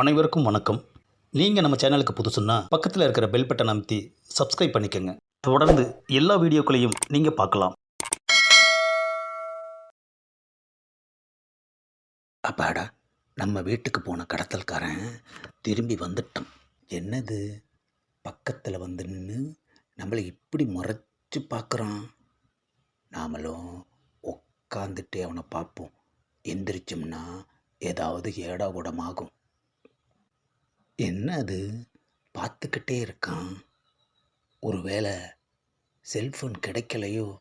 அனைவருக்கும் வணக்கம். நீங்கள் நம்ம சேனலுக்கு புதுசுன்னா பக்கத்தில் இருக்கிற பெல் பட்டன் அமைத்தி சப்ஸ்கிரைப் பண்ணிக்கோங்க. தொடர்ந்து எல்லா வீடியோக்களையும் நீங்கள் பார்க்கலாம். அப்பாடா நம்ம வீட்டுக்கு போன கடத்தல்காரன் திரும்பி வந்துட்டான். என்னது? பக்கத்தில் வந்து நின்று நம்மளை இப்படி முறைச்சி பார்க்குறான் நாமளும் உட்காந்துட்டு அவனை பார்ப்போம். எந்திரிச்சோம்னா ஏதாவது ஏடா கூடமாகும் என்ன அது? பார்த்துக்கிட்டே இருக்கான். ஒருவேளை செல்ஃபோன் கிடைக்கலையோ?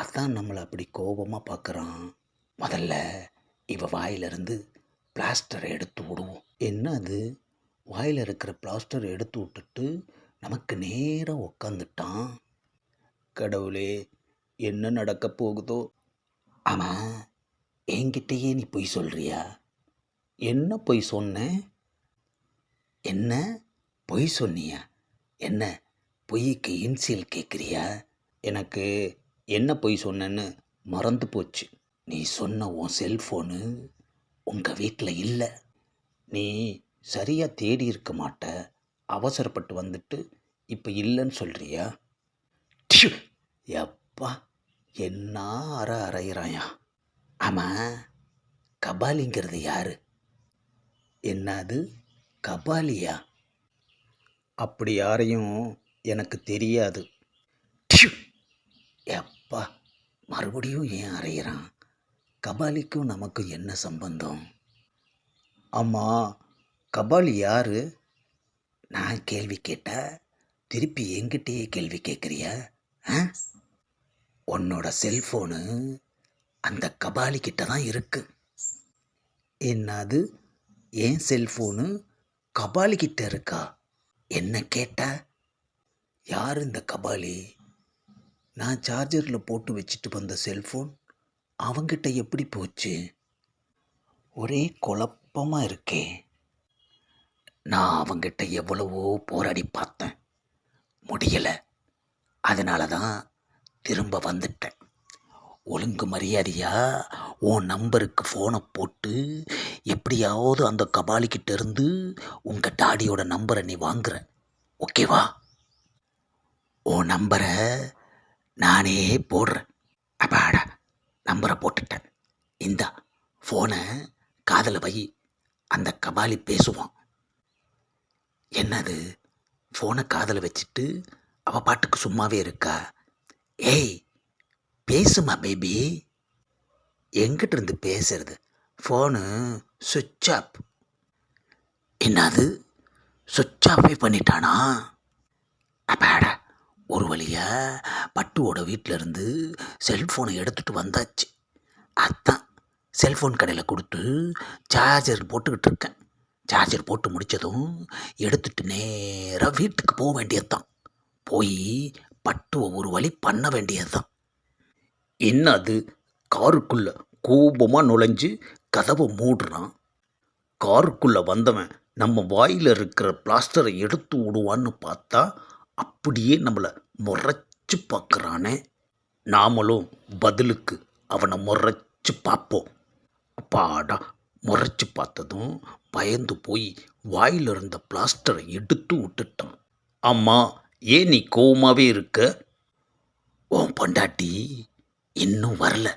அதான் நம்மளை அப்படி கோபமாக பார்க்குறான். முதல்ல இவ வாயிலிருந்து பிளாஸ்டரை எடுத்து விடுவோம். என்ன அது? வாயில் இருக்கிற பிளாஸ்டர் எடுத்து விட்டுட்டு நமக்கு நேராக உக்காந்துட்டான். கடவுளே என்ன நடக்க போகுதோ? ஆமாம் என்கிட்டயே நீ பொய் சொல்கிறியா என்ன பொய் சொன்னேன் என்ன பொய் சொன்னியா? என்ன பொய்க்கு இன்சியல் கேட்குறியா எனக்கு என்ன பொய் சொன்னேன்னு மறந்து போச்சு. நீ சொன்ன உன் செல்ஃபோனு உங்கள் வீட்டில் இல்லை. நீ சரியாக தேடி இருக்க மாட்ட. அவசரப்பட்டு வந்துட்டு இப்போ இல்லைன்னு சொல்கிறியா எப்பா என்ன அற அறையிறாயா? ஆமாம் கபாலிங்கிறது யார்? என்னது? கபாலியா? அப்படி யாரையும் எனக்கு தெரியாது! எப்பா மறுபடியும் ஏன் அறையிறான்? கபாலிக்கும் நமக்கு என்ன சம்பந்தம்? அம்மா கபாலி யாரு? நான் கேள்வி கேட்டா திருப்பி என்கிட்டயே கேள்வி கேட்குறியா ஆ? உன்னோட செல்ஃபோனு அந்த கபாலி கிட்ட தான் இருக்கு. என்னது? என் செல்ஃபோனு கபாலி கிட்ட இருக்கா? என்ன கேட்ட? யார் இந்த கபாலி? நான் சார்ஜரில் போட்டு வச்சுட்டு வந்த செல்ஃபோன் அவங்கிட்ட எப்படி போச்சு? ஒரே குழப்பமாக இருக்கே. நான் அவங்கிட்ட எவ்வளவோ போராடி பார்த்தேன். முடியலை. அதனால தான் திரும்ப வந்துட்டேன். ஒழுங்கு மரியாதையா? உன் நம்பருக்கு ஃபோனை போட்டு எப்படியாவது அந்த கபாலிக்கிட்ட இருந்து உங்கள் டாடியோட நம்பரை நீ வாங்குற. ஓகேவா உன் நம்பரை நானே போடுறேன். அப்பாடா நம்பரை போட்டுட்டேன். இந்தா ஃபோனை காதில் வை. அந்த கபாலி பேசுவான். என்னது? ஃபோனை காதில் வச்சுட்டு அவள் பாட்டுக்கு சும்மாவே இருக்கா? ஏய் பேசுமா பேபி எங்கிட்ட இருந்து பேசுறது. ஃபோனு சுவிட்ச் ஆஃப் என்னது? சுவிட்ச் ஆஃபே பண்ணிட்டானா? அப்பாடா ஒரு வழியா பட்டுவோட வீட்டிலேருந்து செல்ஃபோனை எடுத்துகிட்டு வந்தாச்சு. அதான் செல்ஃபோன் கடையில் கொடுத்து சார்ஜர் போட்டுக்கிட்டு இருக்கேன். சார்ஜர் போட்டு முடித்ததும் எடுத்துட்டு நேராக வீட்டுக்கு போக வேண்டியதுதான். போய் பட்டுவை ஒரு வழி பண்ண வேண்டியதுதான். என்ன அது காருக்குள்ள கோபமாக நுழைஞ்சு கதவை மூடுறான். காருக்குள்ளே வந்தவன் நம்ம வாயில் இருக்கிற பிளாஸ்டரை எடுத்து விடுவான்னு பார்த்தா அப்படியே நம்மளை முறைச்சு பார்க்குறானே நாமளும் பதிலுக்கு அவனை முறைச்சு பார்ப்போம். அப்பாடா முறைச்சு பார்த்ததும் பயந்து போய் வாயில் இருந்த பிளாஸ்டரை எடுத்து விட்டுட்டான். அம்மா ஏன் நீ கோவமாகவே இருக்க? ஓ பொண்டாட்டி இன்னும் வரல.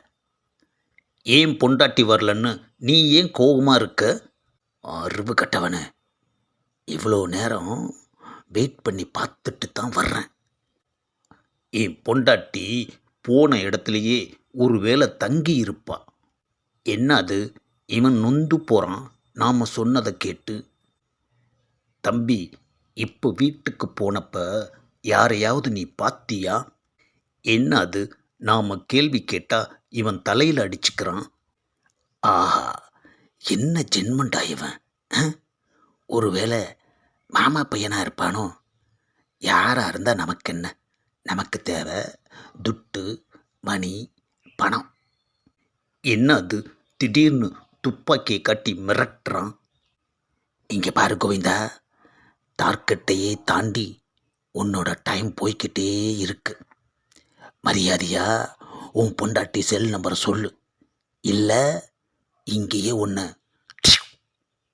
ஏன் பொண்டாட்டி வரலன்னு நீ ஏன் கோபமாக இருக்க? அறிவு கட்டவனே. இவ்வளோ நேரம் வெயிட் பண்ணி பார்த்துட்டு தான் வர்றேன். என் பொண்டாட்டி போன இடத்துலையே ஒரு வேளை தங்கி இருப்பா. என்னது இவன் நொந்து போகிறான் நாம் சொன்னதை கேட்டு. தம்பி இப்போ வீட்டுக்கு போனப்ப யாரையாவது நீ பார்த்தியா என்ன அது? நாம் கேள்வி கேட்டால் இவன் தலையில் அடிச்சுக்கிறான். ஆஹா என்ன ஜென்மண்டா இவன்? ஆ? ஒருவேளை மாமா பையனாக இருப்பானோ? யாராக இருந்தால் நமக்கு என்ன நமக்கு தேவை துட்டு மணி பணம். என்ன அது? திடீர்னு துப்பாக்கியை காட்டி மிரட்டுறான். இங்கே பாரு கோவிந்தா டார்கெட்டையே தாண்டி உன்னோட டைம் போய்க்கிட்டே இருக்குது மரியாதையா? உன் பொண்டாட்டி செல் நம்பரை சொல்லு. இல்லை இங்கேயே உன்னை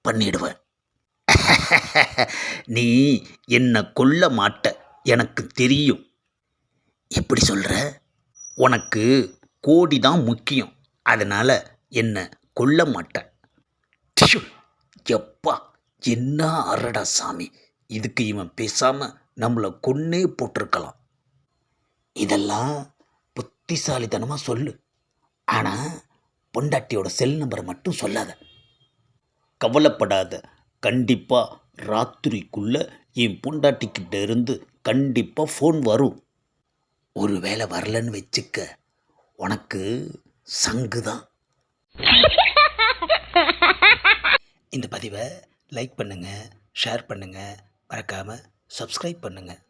பண்ணிடுவேன் நீ என்னை கொல்ல மாட்ட எனக்கு தெரியும். எப்படி சொல்கிற உனக்கு கோடி தான் முக்கியம். அதனால் என்னை கொல்ல மாட்டேன் எப்பா என்ன அரடா சாமி. இதுக்கு இவன் பேசாமல் நம்மளை கொன்னே போட்டிருக்கலாம். இதெல்லாம் புத்திசாலித்தனமாக சொல்லு. ஆனால் பொண்டாட்டியோட செல் நம்பரை மட்டும் சொல்லாத. கவலைப்படாத. கண்டிப்பாக ராத்திரிக்குள்ளே என் பொண்டாட்டிக்கிட்ட இருந்து கண்டிப்பாக ஃபோன் வரும். ஒருவேளை வரலன்னு வச்சுக்க உனக்கு சங்கு தான். இந்த பதிவை லைக் பண்ணுங்கள் ஷேர் பண்ணுங்கள் மறக்காமல் சப்ஸ்கிரைப் பண்ணுங்கள்